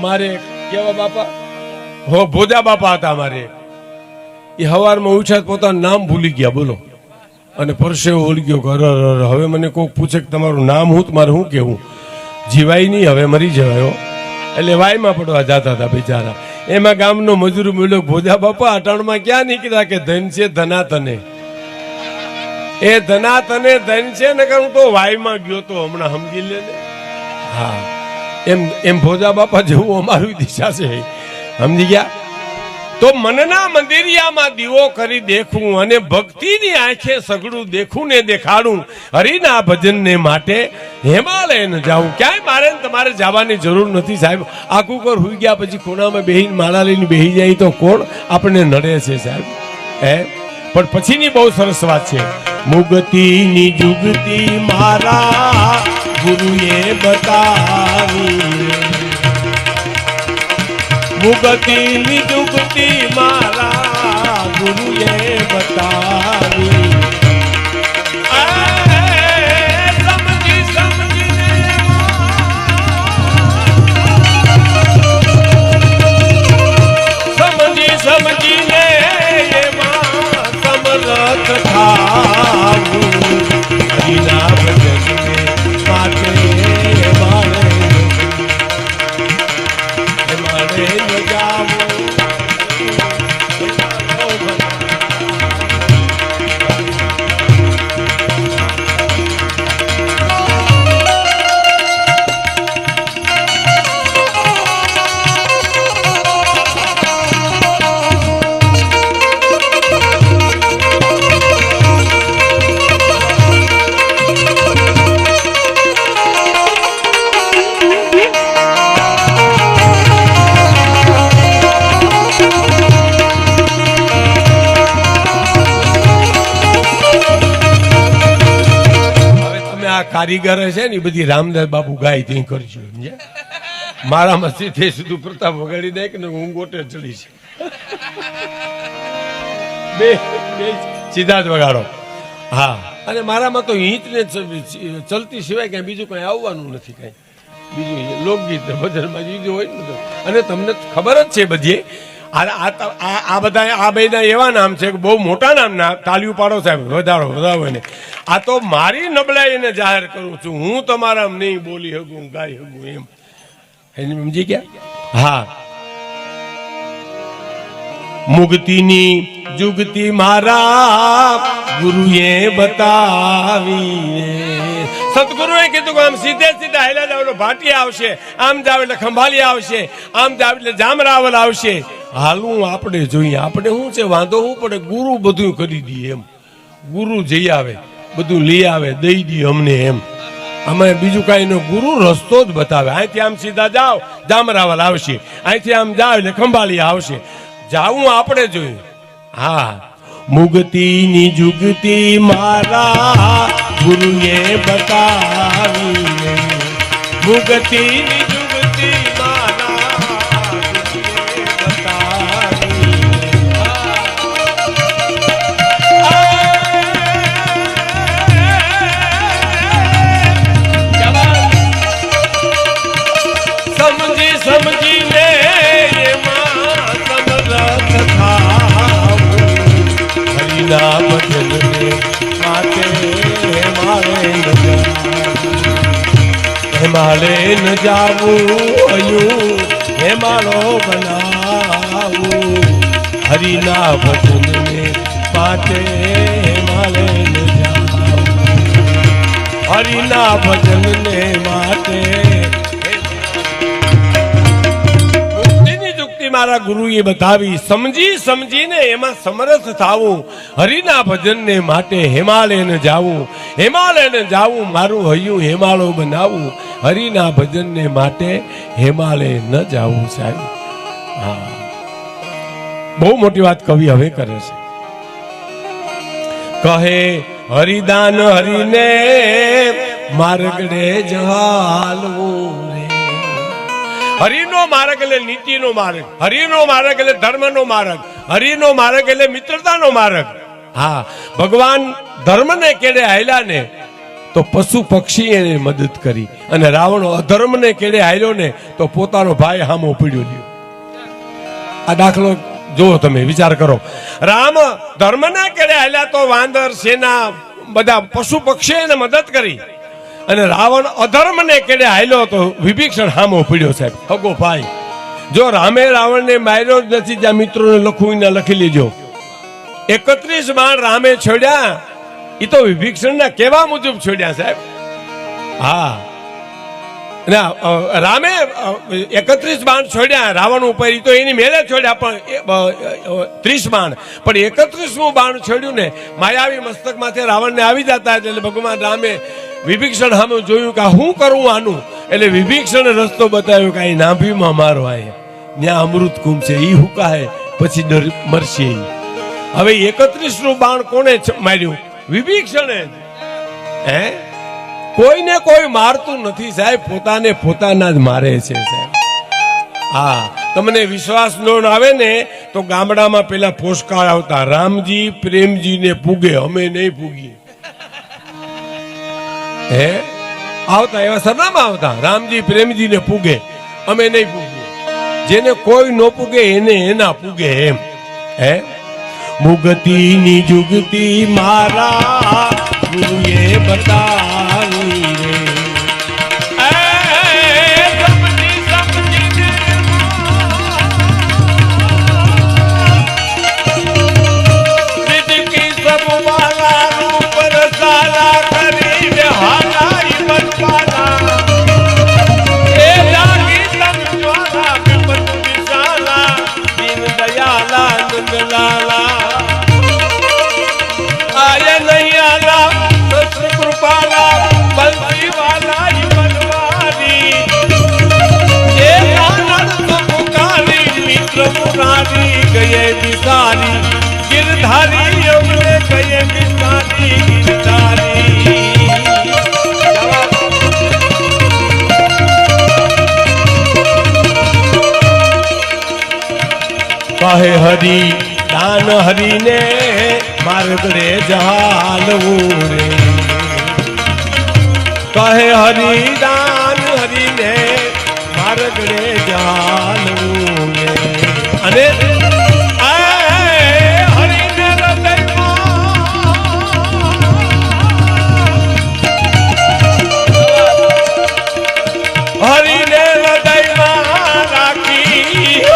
અમારે કેવા બાપા? હો ભોજા બાપા હતા અમારે. એ હવારમાં ઉઠ્યા પોતાનું નામ ભૂલી ગયા બોલો. અને પરસેવો ઓળી ગયો અરે, હવે મને કોઈક પૂછે કે તમારું નામ હું મારે શું કેવું જીવાય નહીં હવે મરી જવાયો એટલે વાયમાં પડવા જતા હતા બિચારા. એમાં ગામનો મજૂર બોલ્યો ભોજા બાપા અટાણમાં ક્યાં નીકળ્યા કે ધન છે ધના તને એ ધના તને ધન છે ને હું તો વાયમાં ગયો તો હમણાં સમજી લે ને. હા. એમ એમ ભોજા બાપા જેવું અમારી દિશા છે. સમજી ગયા? તો મનના મંદિરિયામાં દીવો કરી દેખું અને ભક્તિની આંખે સગડું દેખું ને દેખાડું. હરિના ભજનને માટે હિમાલયને જાઉં. ક્યાંય મારે તમારે જવાની જરૂર નથી સાહેબ. આખું કર હુઈ ગયા પછી ખૂણામાં બેહીને માળા લઈને બેહી જાય તો કોણ આપણને નડે છે સાહેબ? હે? પણ પછીની બહુ સરસ વાત છે. મુગતીની જુગતી મારા ગુરુએ બતાવી. મુગતીની જુગતી મારા ગુરુએ બતાવી. કારીગર છે ને, એ બધી રામદાસ બાપુ ગાય ત્યાં કરજો, સમજ્યા? મારામાં સીધે સીધું પ્રતાપ વગાડી દે કે હું ગોટે ચડી છે બે બે, સીધા જ વગાડો. હા, અને મારામાં તો હિત ને ચ- ચલતી સિવાય ક્યાંય બીજું કઈ આવવાનું નથી કઈ. બીજું લોકગીત ભજન ભજનમાં બીજું હોય ને. અને તમને ખબર જ છે બધી આ બધા આ બેના એવા નામ છે કે બહુ મોટા નામ ના તાલીઓ પાડો સાહેબ, વધારો વધારો એને. આ તો મારી નબળાઈને જાહેર કરું છું. હું તમારા નહીં બોલી શકું, ગાઈ શકું એમ. સમજી ગયા? હા. મુક્તિની જુગતી મારા ગુરુએ બતાવી સદગુરુએ કીધું કે આમ સીધે સીધા હેલા જાવ એટલે ભાટી આવશે, આમ જાવ એટલે ખંભાલી આવશે, આમ જાવ એટલે જામરાવલ આવશે. હાલું આપણે જોઈએ. આપણે શું છે? વાંધો શું પડે? ગુરુ બધું કરી દઈએ એમ. ગુરુ જઈ આવે. બધું લઈ આવે, દઈ દઈએ અમને એમ. અમે બીજું કાંઈ નો, ગુરુ રસ્તો જ બતાવે. અહીંથી આમ સીધા જાઓ, જામરાવાલ આવશે. અહીંથી આમ જાઓ એટલે ખંભાળી આવશે. જાવું આપણે જોઈએ. હા. મુગતીની જુગતી મારા ગુરુએ બતાવી મુગતીની હરિના ભજનને માટે મારે ન મારે ન જાવું. અયું હે મારો બનાવું હરિના મારે ન જાવું. હરિના ભજનને માટે મારા ગુરુએ બતાવી સમજી સમજીને એમાં સમરસ થવું. હરિના ભજનને માટે હિમાલયને જાવું. હિમાલયને જાવું, મારું હૈયું હિમાલય બનાવું. હરિના ભજનને માટે હિમાલય ન જાવું સાહેબ. હા. બહુ મોટી વાત કવિ હવે કરે છે. કહે, હરિદાન હરિને માર્ગડે જહાલવું રે હરિનો માર્ગ એટલે નીતિનો માર્ગ. હરિનો માર્ગ એટલે ધર્મનો માર્ગ. હરિનો માર્ગ એટલે મિત્રતાનો માર્ગ. હા, ભગવાન ધર્મને કેડે હાલ્યા ને તો પશુ પક્ષી એને મદદ કરી. અને રાવણ અધર્મને કેડે હાર્યો ને તો પોતાનો ભાઈ હામો પીડ્યો લ્યો આ દાખલો જુઓ તમે, વિચાર કરો. રામ ધર્મના કેડે હાલ્યા તો વાંદર, સેના, બધા પશુ પક્ષી એને મદદ કરી. અને રાવણ અધર્મને કેડે હાલ્યો હતો, વિભીષણ હામો પીડ્યો સાહેબ. હગો ભાઈ, જો રામે રાવણને માર્યો જ નથી જ્યાં મિત્રોને લખવું લખી લેજો. એકત્રીસ માણ રામે છોડ્યા એ તો વિભીક્ષણના કેવા મુજબ છોડ્યા સાહેબ? હા. ના રામે એકત્રીસ બાણ છોડ્યા, રાવણ ઉપર તો એની મેળે છોડ્યા, પણ ત્રીસ બાણ. પણ એકત્રીસમું બાણ છોડ્યું ને, માયાવી મસ્તક માથે રાવણને આવી જતા એટલે ભગવાન રામે વિભીષણ સામે જોયું કે હું કરું આનું? એટલે વિભીષણે રસ્તો બતાવ્યો કે નાભીમાં મારો આય. ત્યાં અમૃત કુંભ છે એ હુકાય, પછી ડર મરશે હવે એકત્રીસનું બાણ કોણે માર્યું? વિભીક્ષણે. હે? કોઈને કોઈ મારતું નથી સાહેબ, પોતાને પોતાના જ મારે છે સાહેબ. હા, તમને વિશ્વાસ નો આવે ને, તો ગામડામાં પેલા પોસ્ટકાર્ડ આવતા. રામજી પ્રેમજીને પૂગે, અમે નહીં પૂગીએ. હે? આવતા એવા સરનામા આવતા. રામજી પ્રેમજીને પૂગે. અમે નહીં પૂગીએ. જેને કોઈ ન પૂગે, એને એના પૂગે એમ. હે? મુગતીની જુગતી મારા બતાવી ગયે બિસારી ગિરધારી, અમને ગયે બિસારી ગિરધારી. કહે હરી, દાન હરીને માર્ગડે જહાલવું રે કહે હરી, દાન હરીને માર્ગડે જહાલવું રે અને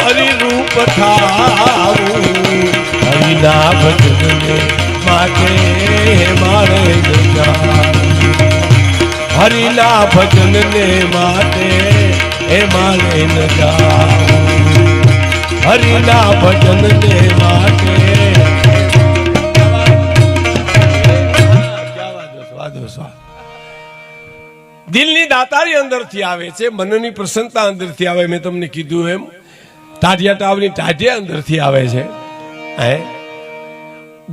રાખી હરિ રૂપ થાવું હરિના ભજનને માટે મારે ન જાવું. હરિના ભજનને માટે એ મારે ન હરિના ભજનને માટે. દિલની દાતારી અંદરથી આવે છે, મનની પ્રસન્નતા અંદરથી આવે, મેં તમને કીધું એમ તાઢિયા ટાવની તાજિયા અંદરથી આવે છે. હે?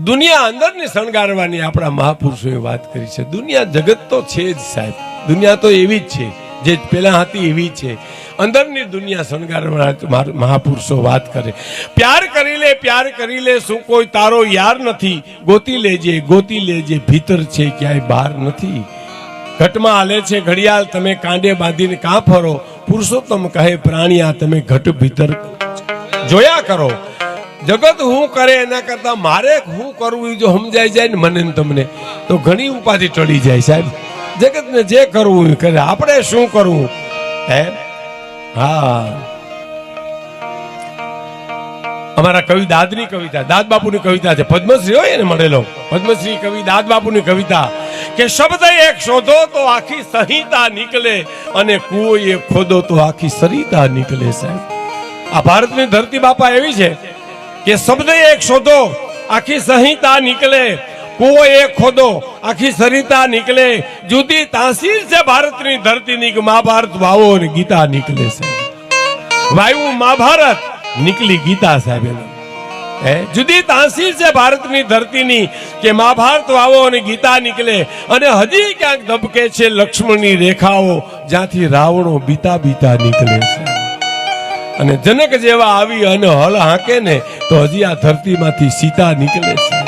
દુનિયા અંદરની શણગારવાની આપણા મહાપુરુષોએ વાત કરી છે. દુનિયા જગત તો છે જ સાહેબ. દુનિયા તો એવી જ છે. જે પેલા હતી એવી છે. અંદરની દુનિયા શણગારવા માર- મહાપુરુષો વાત કરે. પ્યાર કરી લે, પ્યાર કરી લે, શું કોઈ તારો યાર નથી. ગોતી લેજે ગોતી લેજે, ભીતર છે, ક્યાંય બહાર નથી. ઘટમાં હાલે છે, ઘડિયાળ તમે કાંડે બાંધીને કાં ફરો? પુરુષોત્તમ કહે પ્રાણી આ તમે ઘટ ભીતર જોયા કરો. જગત હું કરે એના કરતા મારે હું કરવું જો સમજાઈ જાય ને મને તમને, તો ઘણી ઉપાધિ ટળી જાય સાહેબ. જગતને જે કરવું કરે. આપણે શું કરવું? હે? હા. અમારા કવિ દાદની કવિતા દાદ બાપુની કવિતા છે. પદ્મશ્રી હોય ને મળેલો? પદ્મશ્રી કવિ દાદ બાપુની કવિતા. કે શબ્દ એક શોધો તો આખી સંહિતા નીકળે અને કુવો એક ખોદો તો આખી સરિતા નીકળે સાહેબ. આ ભારતની ધરતી બાપા એવી છે કે શબ્દ એક શોધો, આખી સંહિતા નીકળે. કુઓ એક ખોદો, આખી સરિતા નીકળે. જુદી તાસીર છે ભારતની ધરતીની કે મહાભારત વાવો અને ગીતા નીકળે છે વાયુ મહાભારત, નીકળી ગીતા સાહેબ એનું. જુદી તાસીર છે ભારતની ધરતીની કે મહાભારત વાવો અને ગીતા નીકળે. અને હજી ક્યાંક ધબકે છે લક્ષ્મણની રેખાઓ જ્યાંથી રાવણો બીતા બીતા નીકળે છે. અને જનક જેવા આવી અને હળ હાંકે ને તો હજી આ ધરતીમાંથી સીતા નીકળે છે.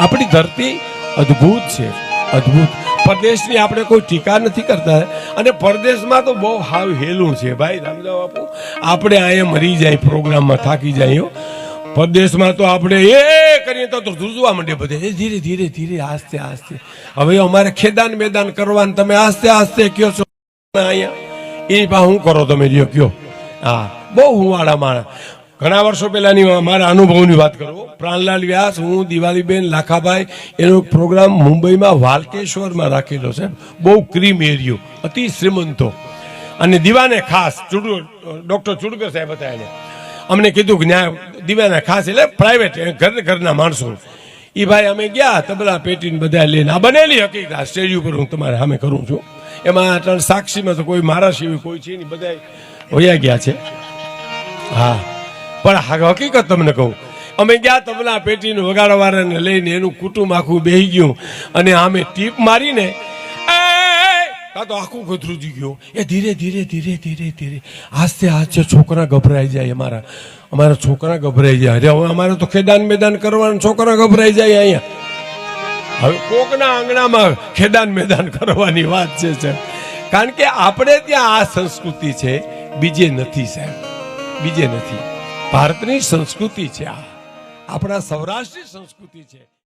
આપણી ધરતી અદ્ભુત છે, અદ્ભુત. પરદેશની આપણે કોઈ ટીકા નથી કરતા. અને પરદેશમાં તો બહુ હાવ હેલું છે. ભાઈ રામદેવ બાપુ આપણે અહીંયા મરી જાય, પ્રોગ્રામમાં થાકી જાય. પરદેશમાં તો આપણે એ કરીએ તો ધ્રુજવા માંડે બધે. ધીરે ધીરે ધીરે, આસ્તે આસ્તે. હવે અમારે ખેદાન મેદાન કરવાનું. તમે આસ્તે આસ્તે કયો છો? અહીંયા. એ પા હું કરો તમે લ્યો કયો? હા, બહુ હુંવાળા માણસ. ઘણા વર્ષો પહેલાની મારા અનુભવની વાત કરું પ્રાણલાલ વ્યાસ, હું, દિવાળીબેન, લાખાભાઈ, એનો પ્રોગ્રામ મુંબઈમાં વાલકેશ્વરમાં રાખેલો છે. બહુ ક્રીમ એરિયો. અતિ શ્રીમંતો. અને દીવાને ખાસ ચુડ ડૉક્ટર ચુડકર સાહેબ હતા એને. અમને કીધું કે ન્યાય દિવ્યાના ખાસ એટલે પ્રાઇવેટ ઘર ઘરના માણસો. એ ભાઈ અમે ગયા, તબલા પેટીને બધા લઈને. આ બનેલી હકીકત. સ્ટેજ ઉપર હું તમારે સામે કરું છું. એમાં સાક્ષીમાં તો કોઈ મારા સિવાય કોઈ છે નહીં. બધા વયા ગયા છે. હા. પણ હકીકત તમને કહું. અમે ગયા તબલા પેટીને વગાડવાળાને લઈને એનું કુટુંબ આખું બેહી ગયું. અને આમે ટીપ મારીને! કાં તો આખું ગધરું ગયું. એ ધીરે ધીરે ધીરે ધીરે ધીરે. આસ્તે આસ્તે છોકરા ગભરાઈ જાય અમારા. અમારા છોકરા ગભરાઈ જાય. અરે, હવે અમારે તો ખેદાન મેદાન કરવાનું. છોકરા ગભરાઈ જાય અહીંયા. હવે કોકના આંગણામાં ખેદાન મેદાન કરવાની વાત છે, સાહેબ. કારણ કે આપણે ત્યાં આ સંસ્કૃતિ છે, બીજે નથી, સાહેબ. બીજે નથી. ભારતની સંસ્કૃતિ છે આ. આપણા સૌરાષ્ટ્રની સંસ્કૃતિ છે.